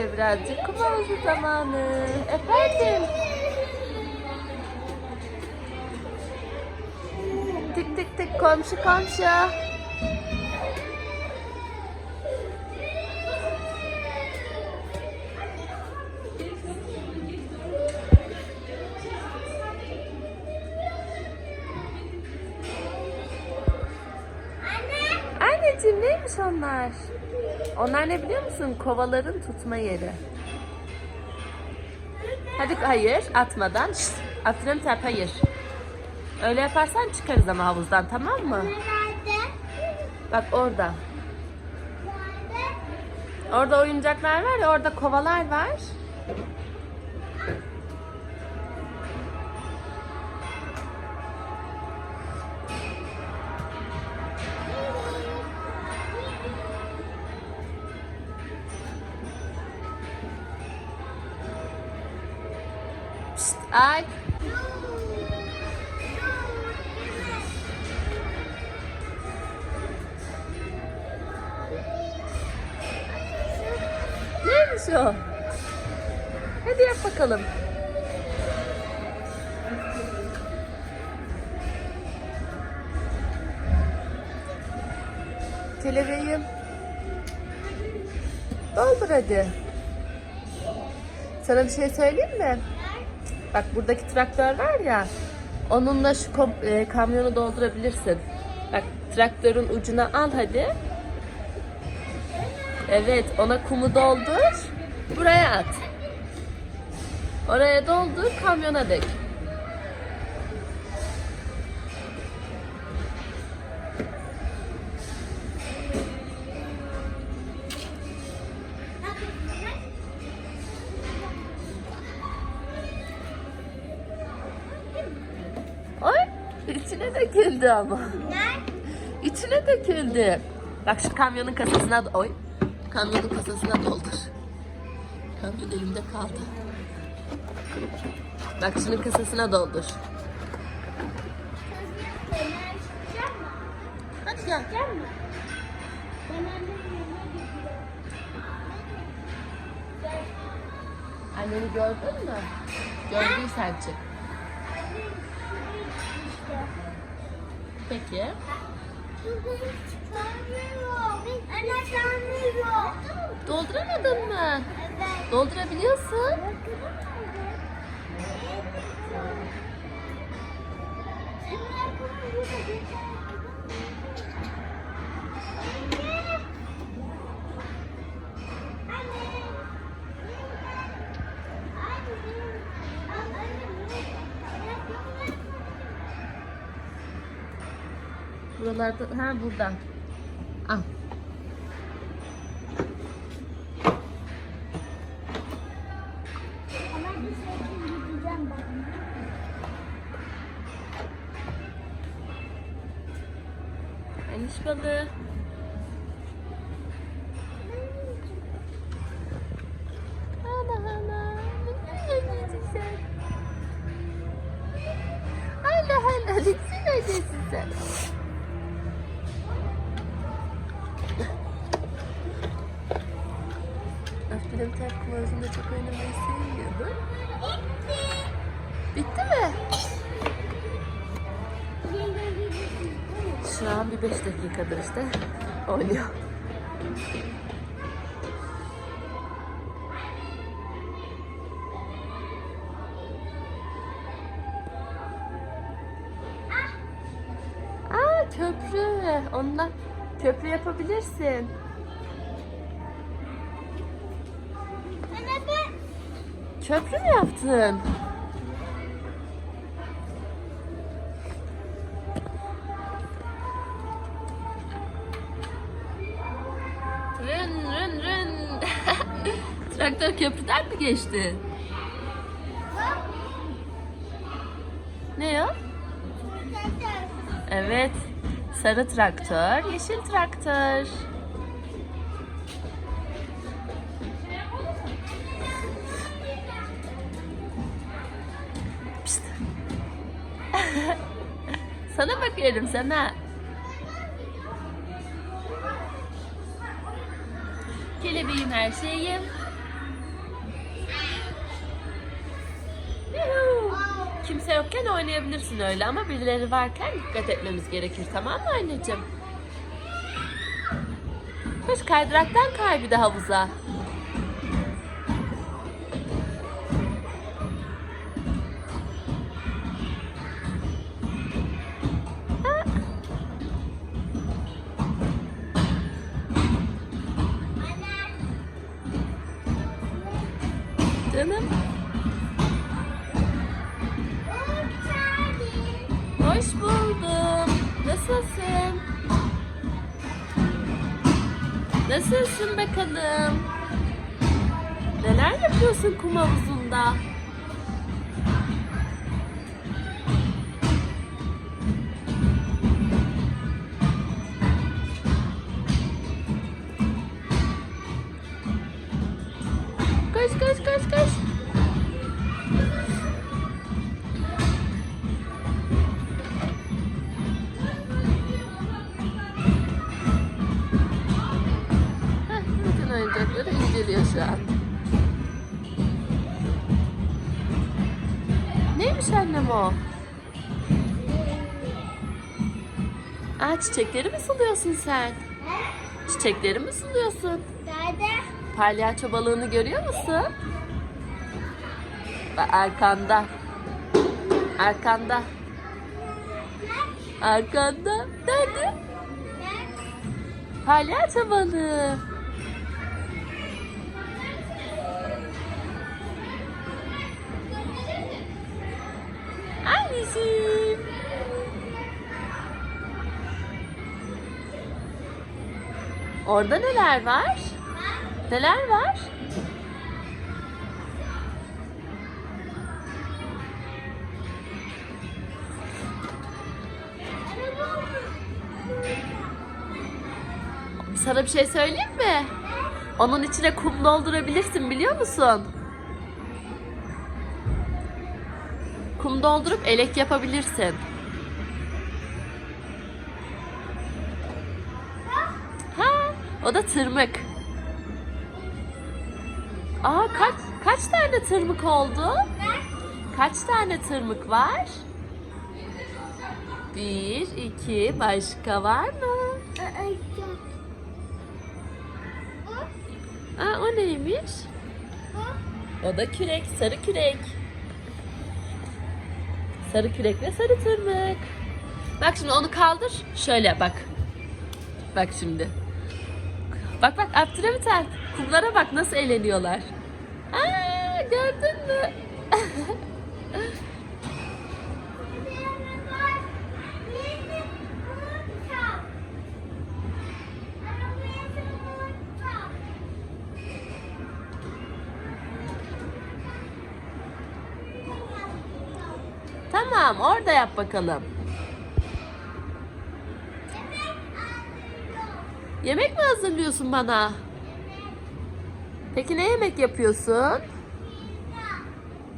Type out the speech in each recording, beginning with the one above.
de birazcık kum havuzu zamanı. Efendim? Tık tık tık komşu komşu. Anneciğim neymiş onlar? Onlar ne biliyor musun? Kovaların tutma yeri. Hadi hayır atmadan. Şşt, atıyorum tep hayır. Öyle yaparsan çıkarız ama havuzdan tamam mı? Nerede? Bak orada. Nerede? Orada oyuncaklar var ya orada kovalar var. O? Hadi yap bakalım. Kelebeğim. Doldur hadi. Sana bir şey söyleyeyim mi? Bak buradaki traktör var ya. Onunla şu e, kamyonu doldurabilirsin. Bak traktörün ucuna al hadi. Evet ona kumu doldur. Buraya at. Oraya doldur kamyona dök. Ay içine döküldü ama. Nerede? İçine döküldü. Bak şu kamyonun kasasına da oy. Kamyonun kasasına doldur. Kamyon elimde kaldı. Bak şunun kasasına doldur. Hadi gel. Anneni gördün mü? Gördüysen çık. Peki. Dolduramadın mı? Evet. Doldurabiliyorsun. Buralarda, ha buradan. Al. Eniş balığı. Ana ana. Ne diyorsun sen? 5 dakikadır işte oynuyor. Aa köprü. Onunla köprü yapabilirsin. Köprü mü yaptın? Köprüden mi geçti? Ne o? Evet. Sarı traktör, yeşil traktör. Pişt. sana bakıyorum sana. Kelebeğim her şeyim. Yokken oynayabilirsin öyle ama birileri varken dikkat etmemiz gerekir tamam mı anneciğim? Koş kaydıraktan kay bir de havuza. Nasılsın bakalım? Neler yapıyorsun kum havuzunda? O? Aa çiçekleri mi suluyorsun sen? Çiçekleri mi suluyorsun? Nerede? Palyaço balığını görüyor musun? Bak arkanda. Arkanda. Arkanda. Nerede? Palyaço balığı. Anneciğim. Orada neler var? Neler var? Sana bir şey söyleyeyim mi? Onun içine kum doldurabilirsin biliyor musun? Kum doldurup elek yapabilirsin. Ha, o da tırmık. Aa kaç kaç tane tırmık oldu? Kaç tane tırmık var? Bir, iki, başka var mı? Aa o neymiş? O da kürek, sarı kürek. Sarı kürek ve sarı tırmık. Bak şimdi onu kaldır. Şöyle bak. Bak şimdi. Bak bak Abdülhamit Kumlara bak nasıl eğleniyorlar. Aa gördün mü? Tamam orada yap bakalım. Yemek mi hazırlıyorsun bana? Peki ne yemek yapıyorsun?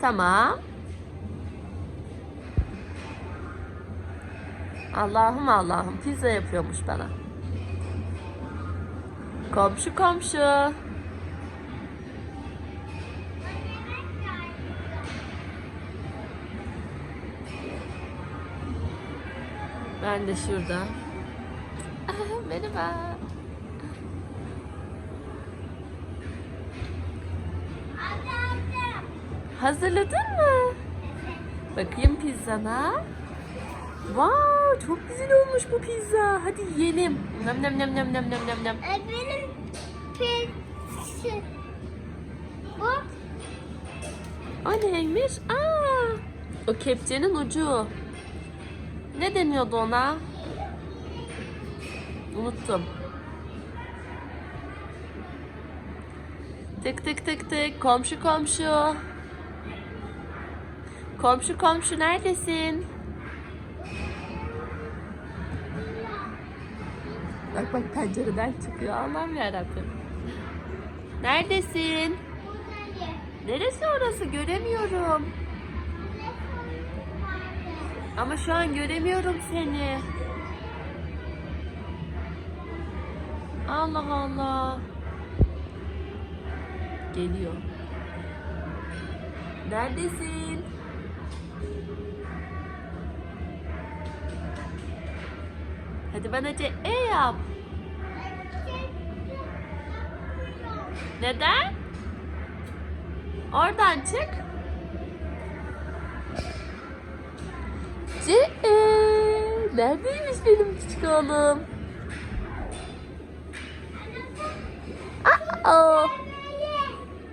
Tamam. Allah'ım Allah'ım pizza yapıyormuş bana. Komşu komşu. Ben de şurada. Merhaba. Hazırladın mı? Bakayım pizzana. Wow, çok güzel olmuş bu pizza. Hadi yiyelim. Nem nem nem nem nem nem nem nem. Benim pis... Bu O neymiş? Aa, o kepçenin ucu. Ne deniyordu ona? Unuttum. Tık tık tık tık. Komşu komşu. Komşu komşu neredesin? Bak bak pencereden çıkıyor. Allah'ım yarabbim. Neredesin? Neresi orası? Göremiyorum. Ama şu an göremiyorum seni. Allah Allah. Geliyor. Neredesin? Hadi bana C E yap. Neden? Oradan çık. C E. Neredeymiş benim küçük oğlum? Aa,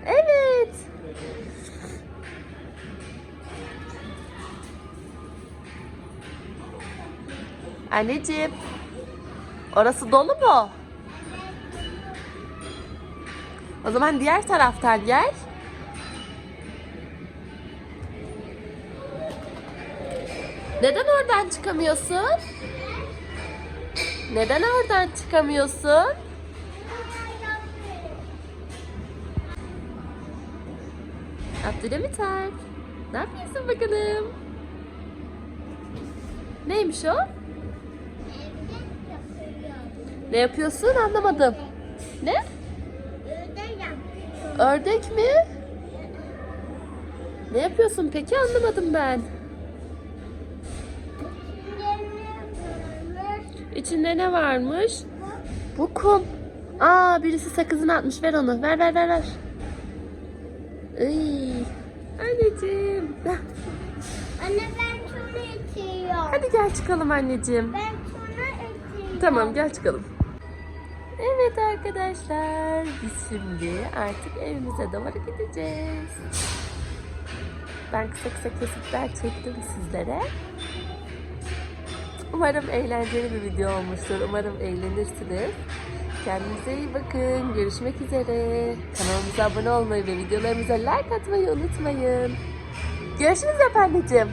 evet. Anneciğim. Orası dolu mu? O zaman diğer taraftan gel. Oradan çıkamıyorsun? Neden oradan çıkamıyorsun? Abdülhamit Alp. Ne yapıyorsun bakalım? Neymiş o? Ne yapıyorsun anlamadım. Ne? Ördek mi? Ne yapıyorsun peki anlamadım ben. İçinde ne varmış? Bu kum. Aa birisi sakızını atmış. Ver onu. Ver ver ver ver. Ay. Anneciğim. Anne ben şunu içiyorum. Hadi gel çıkalım anneciğim. Ben şunu içiyorum. Tamam gel çıkalım. Evet arkadaşlar biz şimdi artık evimize doğru gideceğiz. Ben kısa kısa kesitler çektim sizlere. Umarım eğlenceli bir video olmuştur. Umarım eğlenirsiniz. Kendinize iyi bakın. Görüşmek üzere. Kanalımıza abone olmayı ve videolarımıza like atmayı unutmayın. Görüşürüz efendiciğim.